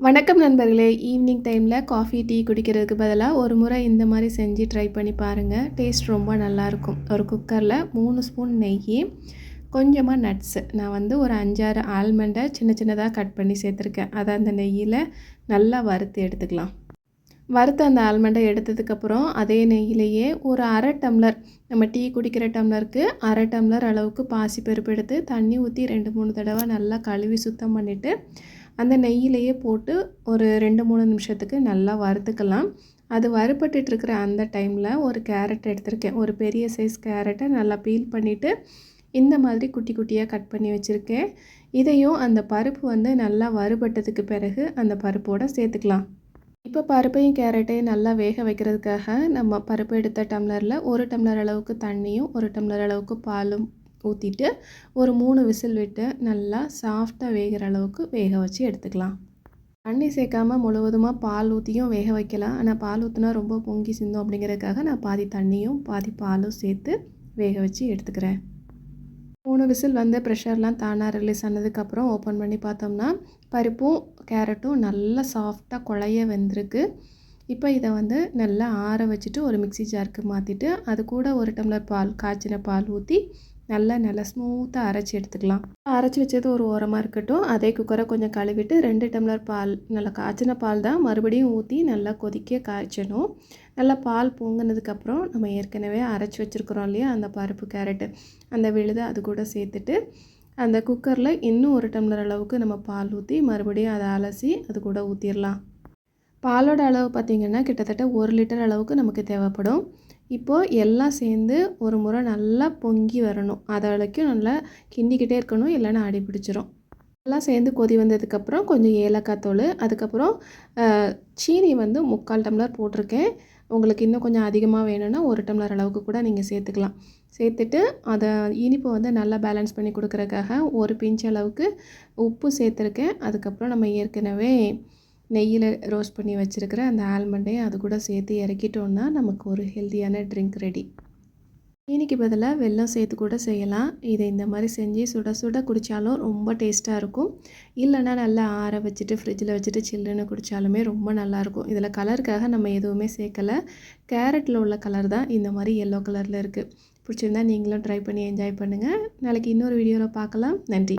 வணக்கம் நண்பர்களே ஈவினிங் டைமில் காஃபி டீ குடிக்கிறதுக்கு பதிலாக ஒரு முறை இந்த மாதிரி செஞ்சு ட்ரை பண்ணி பாருங்கள் டேஸ்ட் ரொம்ப நல்லாயிருக்கும் ஒரு குக்கரில் மூணு ஸ்பூன் நெய் கொஞ்சமாக நட்ஸு நான் வந்து ஒரு அஞ்சாறு ஆல்மண்டை சின்ன சின்னதாக கட் பண்ணி சேர்த்துருக்கேன். அதை அந்த நெய்யில் நல்லா வறுத்து எடுத்துக்கலாம். வறுத்த அந்த ஆல்மண்டை எடுத்ததுக்கப்புறம் அதே நெய்யிலேயே ஒரு அரை டம்ளர் நம்ம டீ குடிக்கிற டம்ளருக்கு அரை டம்ளர் அளவுக்கு பாசி பருப்பு எடுத்து தண்ணி ஊற்றி ரெண்டு மூணு தடவை நல்லா கழுவி சுத்தம் பண்ணிவிட்டு அந்த நெய்யிலையே போட்டு ஒரு ரெண்டு மூணு நிமிஷத்துக்கு நல்லா வறுத்துக்கலாம். அது வறுபட்டுருக்கிற அந்த டைமில் ஒரு கேரட் எடுத்திருக்கேன். ஒரு பெரிய சைஸ் கேரட்டை நல்லா பீல் பண்ணிவிட்டு இந்த மாதிரி குட்டி குட்டியாக கட் பண்ணி வச்சுருக்கேன். இதையும் அந்த பருப்பு வந்து நல்லா வறுபட்டதுக்கு பிறகு அந்த பருப்போடு சேர்த்துக்கலாம். இப்போ பருப்பையும் கேரட்டையும் நல்லா வேக வைக்கிறதுக்காக நம்ம பருப்பு எடுத்த டம்ளரில் ஒரு டம்ளர் அளவுக்கு தண்ணியும் ஒரு டம்ளர் அளவுக்கு பாலும் ஊற்றிட்டு ஒரு மூணு விசில் விட்டு நல்லா சாஃப்டாக வேகிற அளவுக்கு வேக வச்சு எடுத்துக்கலாம். தண்ணி சேர்க்காமல் முழுவதுமாக பால் ஊற்றியும் வேக வைக்கலாம். ஆனால் பால் ஊற்றினா ரொம்ப பொங்கி சிந்தும் அப்படிங்கிறதுக்காக நான் பாதி தண்ணியும் பாதி பாலும் சேர்த்து வேக வச்சு எடுத்துக்கிறேன். மூணு விசில் வந்து ப்ரெஷர்லாம் தானாக ரிலீஸ் ஆனதுக்கப்புறம் ஓப்பன் பண்ணி பார்த்தோம்னா பருப்பும் கேரட்டும் நல்லா சாஃப்டாக குழைய வெந்திருக்கு. இப்போ இதை வந்து நல்லா ஆற வச்சுட்டு ஒரு மிக்சி ஜாருக்கு மாற்றிட்டு அது கூட ஒரு டம்ளர் பால் காய்ச்சின பால் ஊற்றி நல்லா நல்லா ஸ்மூத்தாக அரைச்சி எடுத்துக்கலாம். அரைச்சி வச்சது ஒரு ஓரமாக இருக்கட்டும். அதே குக்கரை கொஞ்சம் கழுவிட்டு ரெண்டு டம்ளர் பால் நல்லா காய்ச்சின பால் தான் மறுபடியும் ஊற்றி நல்லா கொதிக்க காய்ச்சணும். நல்லா பால் பொங்கினதுக்கப்புறம் நம்ம ஏற்கனவே அரைச்சி வச்சுருக்குறோம் இல்லையா? அந்த பருப்பு கேரட்டு அந்த விழுதை அது கூட சேர்த்துட்டு அந்த குக்கரில் இன்னும் ஒரு டம்ளர் அளவுக்கு நம்ம பால் ஊற்றி மறுபடியும் அதை அலசி அது கூட ஊற்றிடலாம் பாலோட அளவு பார்த்திங்கன்னா கிட்டத்தட்ட ஒரு லிட்டர் அளவுக்கு நமக்கு தேவைப்படும். இப்போது எல்லாம் சேர்ந்து ஒரு முறை நல்லா பொங்கி வரணும். அதை வரைக்கும் நல்லா கிண்டிக்கிட்டே இருக்கணும். இல்லைன்னா அடி பிடிச்சிரும். எல்லாம் சேர்ந்து கொதி வந்ததுக்கப்புறம் கொஞ்சம் ஏலக்காய் தூள் அதுக்கப்புறம் சீனி வந்து முக்கால் டம்ளர் போட்டிருக்கேன். உங்களுக்கு இன்னும் கொஞ்சம் அதிகமாக வேணும்னா ஒரு டம்ளர் அளவுக்கு கூட நீங்கள் சேர்த்துக்கலாம். சேர்த்துட்டு அதை இனிப்பு வந்து நல்லா பேலன்ஸ் பண்ணி கொடுக்குறதுக்காக ஒரு பிஞ்ச் அளவுக்கு உப்பு சேர்த்துருக்கேன். அதுக்கப்புறம் நம்ம ஏற்கனவே நெய்யில் ரோஸ்ட் பண்ணி வச்சுருக்கிற அந்த ஆல்மண்டையும் அது கூட சேர்த்து இறக்கிட்டோன்னா நமக்கு ஒரு ஹெல்த்தியான ட்ரிங்க் ரெடி தீனிக்கு பதிலாக வெல்லம் சேர்த்து கூட செய்யலாம். இதை இந்த மாதிரி செஞ்சு சுட சுட குடித்தாலும் ரொம்ப டேஸ்ட்டாக இருக்கும். இல்லைனா நல்லா ஆற வச்சுட்டு ஃப்ரிட்ஜில் வச்சுட்டு சில்லுன்னு குடித்தாலுமே ரொம்ப நல்லாயிருக்கும் இதில் கலருக்காக நம்ம எதுவுமே சேர்க்கலை. கேரட்டில் உள்ள கலர் தான் இந்த மாதிரி எல்லோ கலரில் இருக்குது பிடிச்சிருந்தா நீங்களும் ட்ரை பண்ணி என்ஜாய் பண்ணுங்கள் நாளைக்கு இன்னொரு வீடியோவில் பார்க்கலாம். நன்றி.